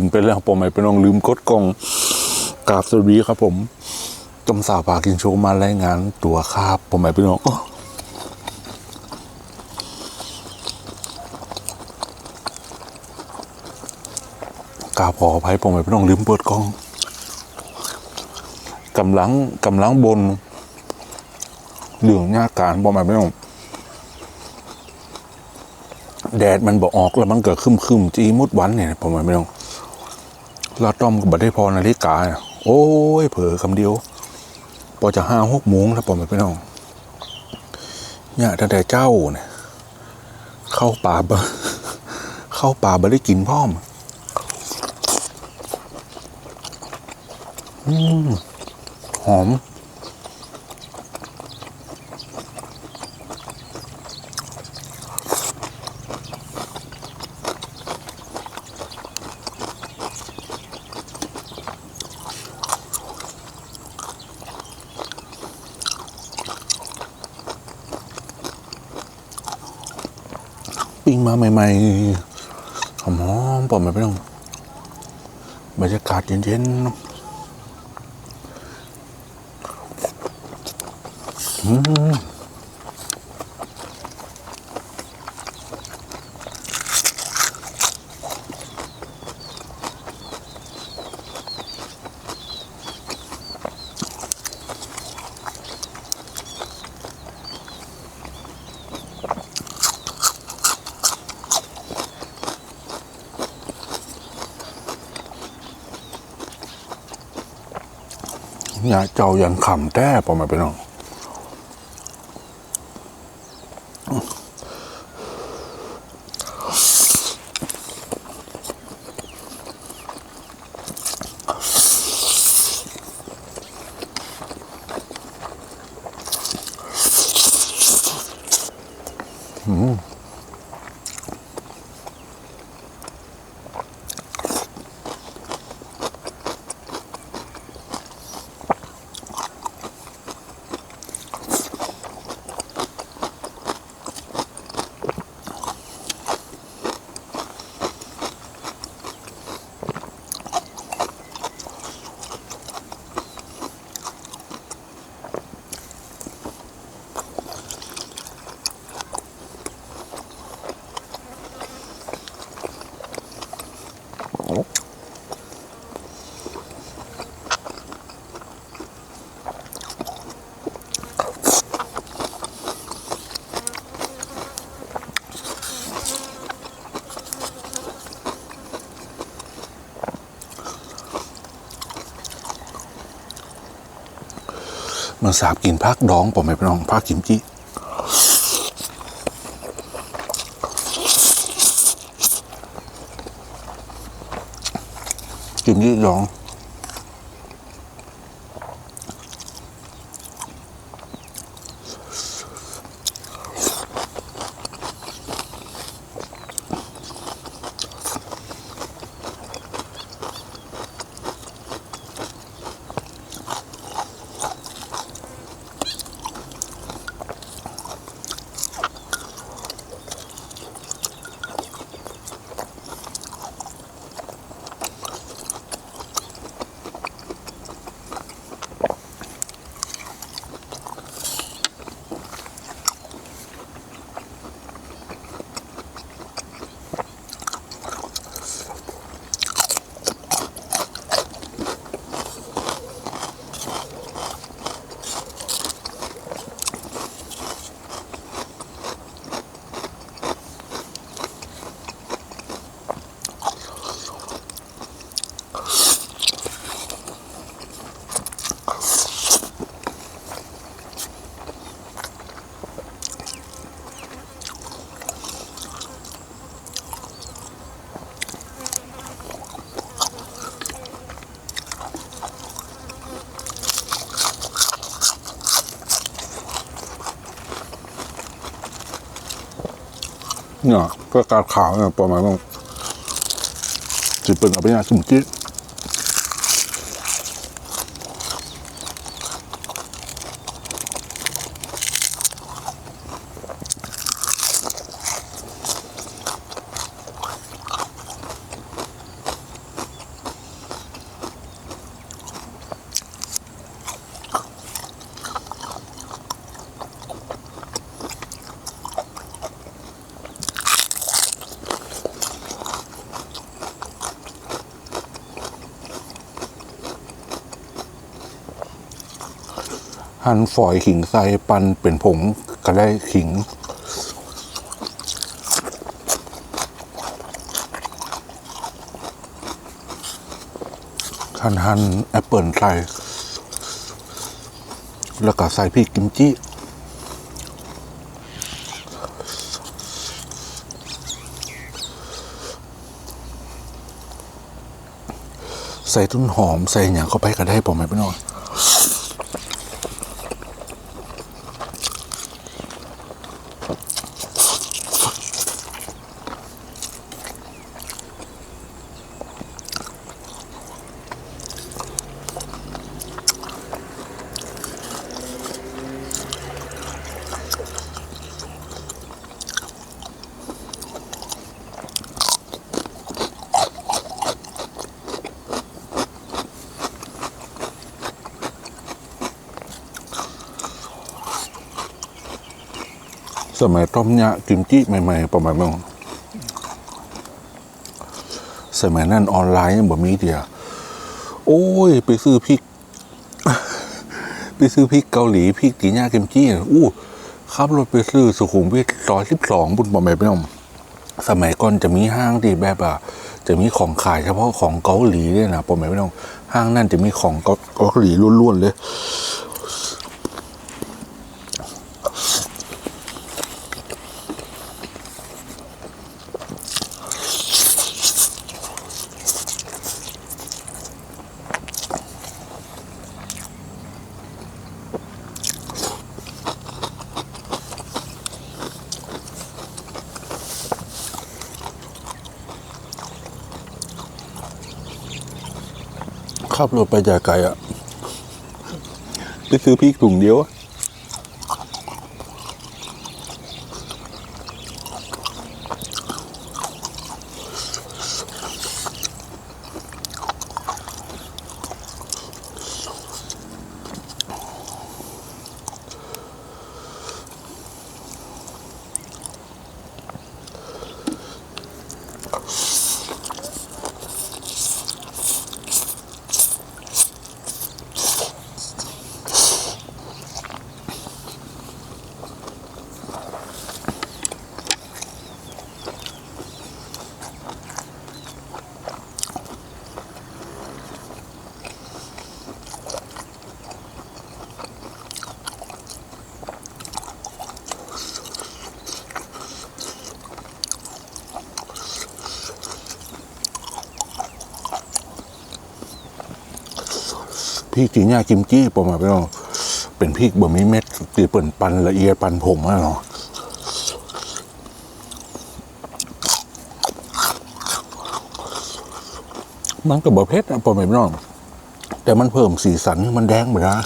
กินไปแล้วผมไม่ไปน้องลืมกดกล่องกราบสวัสดีครับ ผมจมสาวปากินโชว์มารายงานตัวครับ ผมไม่ไปน้องกราบขออภัยผมไม่ไปน้องลืมเปิดกล้องกำลังกำลังบนเรื่องหน้าการผมไม่ไปน้องแดดมันบอกออกแล้วมันเกิดคึมคึมจีมุดวันเนี่ยผมไม่ต้อง เราต้อมก็บัได้พอนาฬิกาเนี่ยโอ้ย เผลอคำเดียว พอจะห้าหกโมงแล้วผมไปน้องเนี่ยตั้งแต่เจ้าเนี่ยเข้าป่าบเข้าป่าบ่ได้กินพ่อมอืมหอม ปิ้งมาใหม่ๆหอมๆปอมไม่ต้องบรรยากาศเย็นๆอืม ย่าเจ้ายันขำแต้ปอมไม่ไปน้อง มันสาบกินพักดองผมไม่ไปนองพักกิมจิกิมจิดอง เนี่ยเพื่อการขาวเนี่ยประมาณว่าสิบเป็นเอาไปยาสมกี้ หั่นฝอยขิงใส่ปั่นเป็นผงก็ได้ขิง หั่นหั่นแอปเปิลใส่แล้วก็ใส่พริกกิมจิใส่ต้นหอมใส่อย่างเข้าไปก็ได้ผมไม่เป็นไร สมัยต้มยะกิมจิใหม่ ๆ ประมาณนั้นสมัยนั้นออนไลน์ยังบ่มีเดีย โอ้ย ไปซื้อพริก ไปซื้อพริกเกาหลีพริกจีน่ากิมจิอู้ขับรถไปซื้อสุขุมวิทร้อยสิบสองบุญบ่แม่พี่น้องสมัยก่อนจะมีห้างที่แบบอะจะมีของขายเฉพาะของเกาหลีด้วยนะผมไม่พี่น้องห้างนั่นจะมีของเกาหลีล้วนๆเลย ขับรถไปจากไกลอะ ไปซื้อพริกถุงเดียวอะ พริกจีน่ากิมจิประมาณพี่น้องเป็นพริกบะมีเม็ดตีเปิ่นปันละเอียดปันผงอะเนาะมันก็บบะเผ็ดนะปมาณพี่น้องแต่มันเพิ่มสีสันมันแดงไปนะ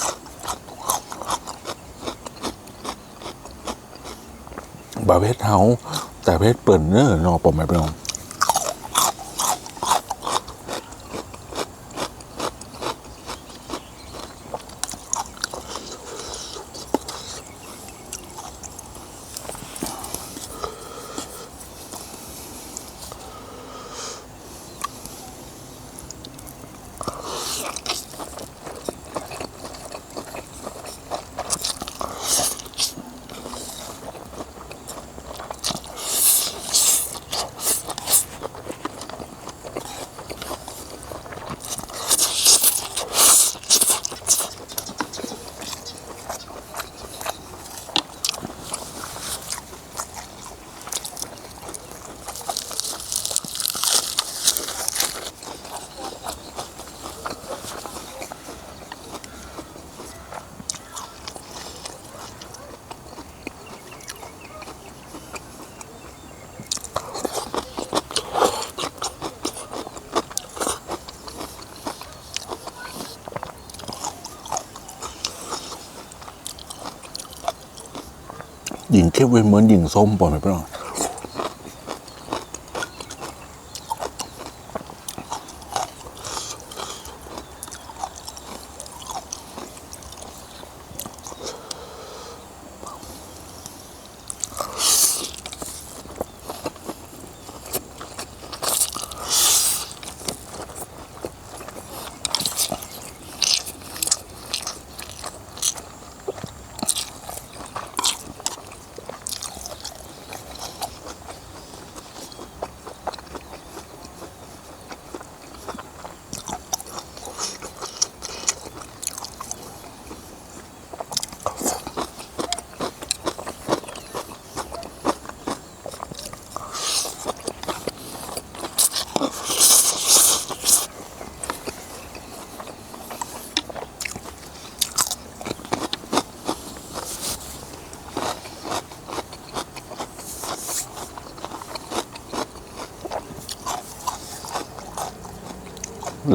บะเผ็ดเฮาแต่เผ็ดเปิ่นเนอะเนาะปมาณพี่น้อง เข้มเว้นเหมือนหญิงส้มป่ะไหมพี่น้อง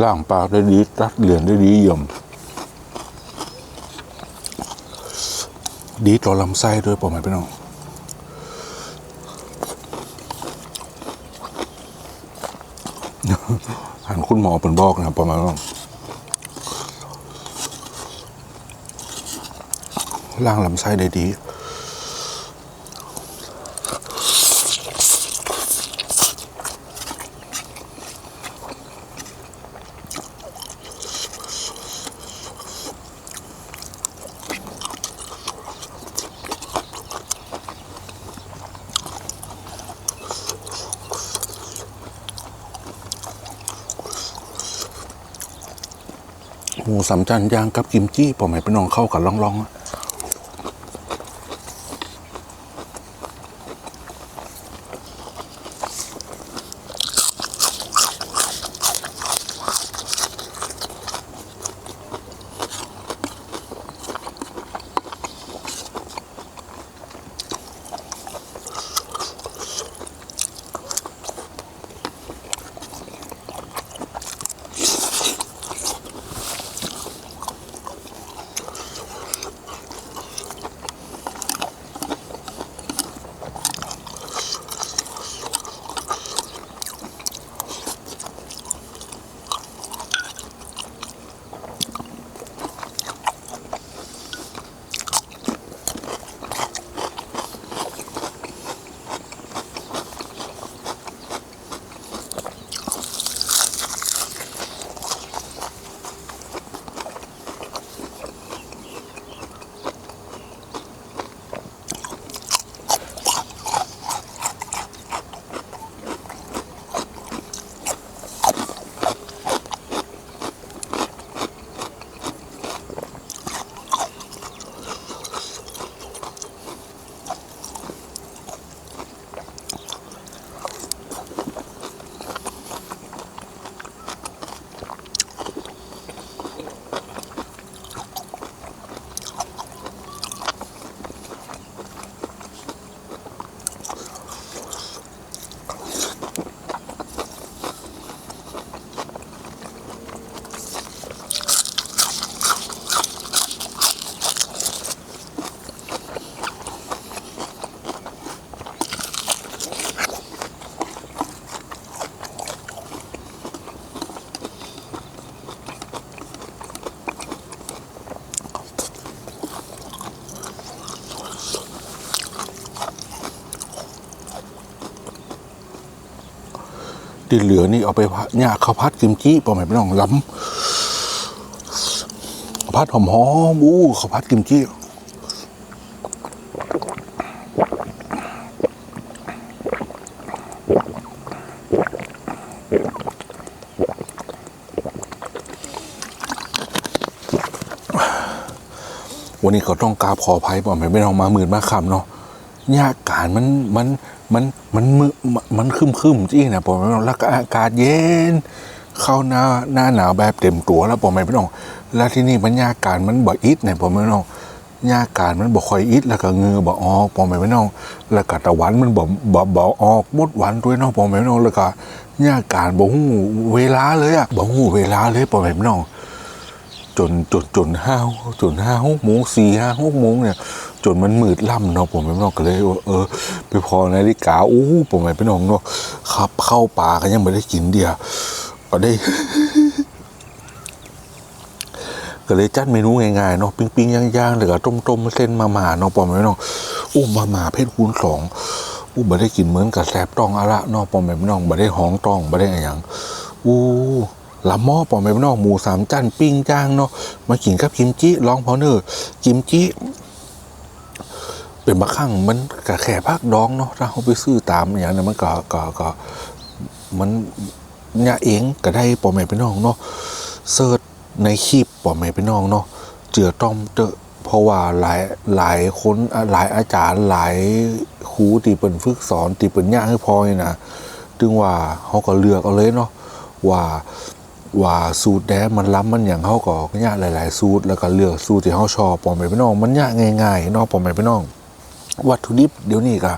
ล่างปากได้ดีตัดเหรียญได้ดีเยี่ยม ดีต่อลำไส้ด้วยปอมไหมพี่น้องหันคุณหมอเป็นบอกนะครับประมาณว่าล่างลำไส้ได้ดี หมูสามจานย่างกับกิมจี้ปอมไหมพี่น้องเข้ากับล่องๆ ที่เหลือนี่เอาไปเนี่ยข้าวพัดกิมจิปอมไหมพี่น้องล้ำพัดหอมหอมอู้ข้าวพัดกิมจิวันนี้ก็ต้องกราบขออภัยปอมไหมพี่น้องมาหมื่นมาคำเนาะ ยอากาศมันมันมันมันมือมันคึมคึมจริงนะผมไม่ต้แล้วก็อากาศเย็น เข้าหน้าหน้าหนาวแบบเต็มตัวแล้วผมไม่ต้องแล้วที่นี่บรรยากาศมันบ่อิดเนี่ยผมไม่ต้องบรรยากาศมันบ่ค่อยอิดแล้วก็เงือบ่ออกผมไม่ต้องแล้วก็ตะวันมันบ่บ่บ่ออกมดวันด้วยเนาะผมไม่ต้องแล้วก็บรรยากาศบ่หูเวลาเลยอะบ่หูเวลาเลยผมไม่ต้อง จนจนจนห้าจนห้าหกโมงสี่ห้าหกโมงเนี่ยจนมันมืดล่ำเนาะผมไม่น้องก็เลยเออไปพอนาฬิกาอู้ผมไม่น้องเนาะขับเข้าป่าก็ยังไม่ได้กินเดียวก็ได้ก็เลยจัดเมนูง่ายๆเนาะปิ้งๆย่างๆหรือก็ต้มๆเส้นมาม่าเนาะปอมไม่น้องอู้มาม่าเพชรคูณสองอู้บ่ได้กินเหมือนกับแซบตองอะละเนาะปอมไม่น้องบ่ได้ห้องตองบ่ได้อะไรอย่างอู้ ลำหม้อปอมไม่น้องหมูสามจันปิ้งย่างเนาะมากินกับกิมจิลองพอเนอร์กิมจิเป็นบางครั้งมันกะแค่ภาคดองเนาะถ้าเขาไปซื้อตามอย่างนั้นมันก็ก็ก็มันเนี่ยเองก็ได้ปอม่พี่น้องเนาะเสิร์ชในคลิปปอม่พี่น้องเนาะเจือต้อมเจอเพราะว่าหลายหลายคนหลายอาจารย์หลายครูที่เปิ่นฝึกสอนที่เปิ่นย่างให้พอนี่นะถึงว่าเขาก็เลือกเอาเลยเนาะว่า ว่าสูตรแดมันล้ำมันอย่างเขาก็ยากหลาย ๆ สูตรแล้วก็เลือกสูตรที่เขาชอบปอแม่พี่น้อง มันยากง่ายๆนาะปอแม่พี่น้อง วัตถุดิบเดี๋ยวนี้ก็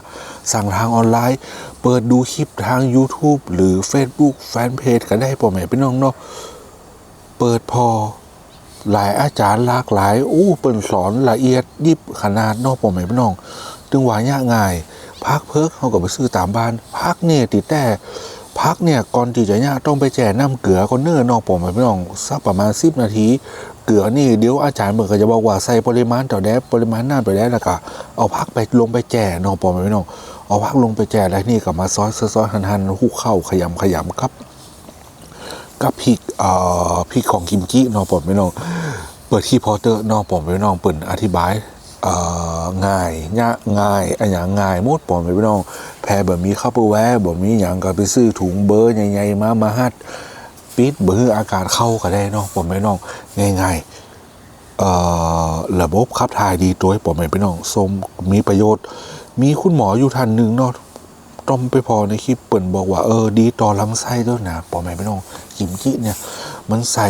สั่งทางออนไลน์ เปิดดูคลิปทาง YouTube หรือ Facebook แฟนเพจก็ได้พ่อแม่พี่น้องเนาะเปิดพอหลายอาจารย์หลากหลายอู้เปิ่นสอนละเอียดยิบขนาดนอกปอมแม่พี่น้องจึงว่ายากง่ายพักเพิกเขาก็ไปซื้อตามบ้านพักเนี่ยติดแต่ พักเนี่ยก่อนที่จะย่าต้องไปแจ่น้ำเกลือก็เนิ่นนอกปอมแม่พี่น้องสักประมาณสิบนาที เกลือนี่เดี๋ยวอาจารย์เบิกก็จะบอกว่าใส่ปริมาณต่อแดปริมาณน้ำต่อแดแล้วก็เอาพักไปลงไปแจ่นอกปอมแม่พี่น้องเอาพักลงไปแจ่แล้วนี่ก็มาซอยซอยๆหั่นหุกเข้าขยำขยำครับกับพริกเอ่อพริกของกิมจินอกผมไม่น้องเปิดที่พอเตอร์นอกผมไม่น้องเปิดอธิบาย ง่ายยง่ายอันอย่างง่ายมดผมไม่น้องแพรแบบมีข้าวเปแวะแบบมีอย่างก็ไปซื้อถุงเบอร์ใหญ่ๆมามาฮัดปิดเบอร์อากาศเข้าก็ได้เนาะผมไม่น้องง่ายๆเอ่อระบบขับถ่ายดีตัวให้ผมไม่น้องสมมีประโยชน์ มีคุณหมออยู่ท่านหนึ่งเนาะต้มไปพอในคลิปเปิ่นบอกว่าเออดีต่อลำไส้ด้วยนะปอแม่พี่น้องกิมจิเนี่ย มันใส่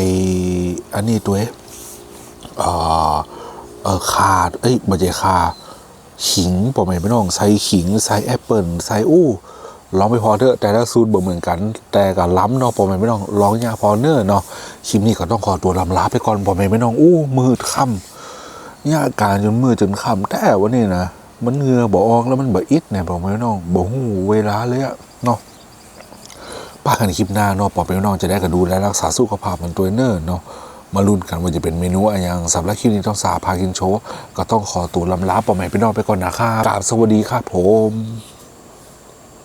อันนี้ตัวเองเออ เออขาดเอ้ยบะเจคาขิงปอแม่พี่น้องใส่ขิงใส่แอปเปิลใส่อู้ลองไปพอเถอะแต่ละสูตรบ่เหมือนกัน แต่ก็ล้ำเนาะปอแม่พี่น้องลองยาพอเนอร์เนาะคลิปนี้ก็ต้องขอตัวลำลาไปก่อนปอแม่พี่น้องอู้มืดค่ำเนี่ยอาการจนมือจนค่ำแต่ว่านี่นะมันเงือบ่ออกแล้วมันบ่อิดเนี่ยบอกไม่น้องบ่หูเวลาเลยอะเนาะป้ากันคลิปหน้าเนาะปอไปน้องจะได้กันดูแลรักษาสุขภาพมันตัวเนิ่นเนาะ มาลุ้นกันว่าจะเป็นเมนูอะไรอย่างสำหรับคลิปนี้ต้องสาพากินโชว์ก็ต้องขอตัวลำลาปอแม่พี่น้องไปก่อนนะครับกราบสวัสดีครับผม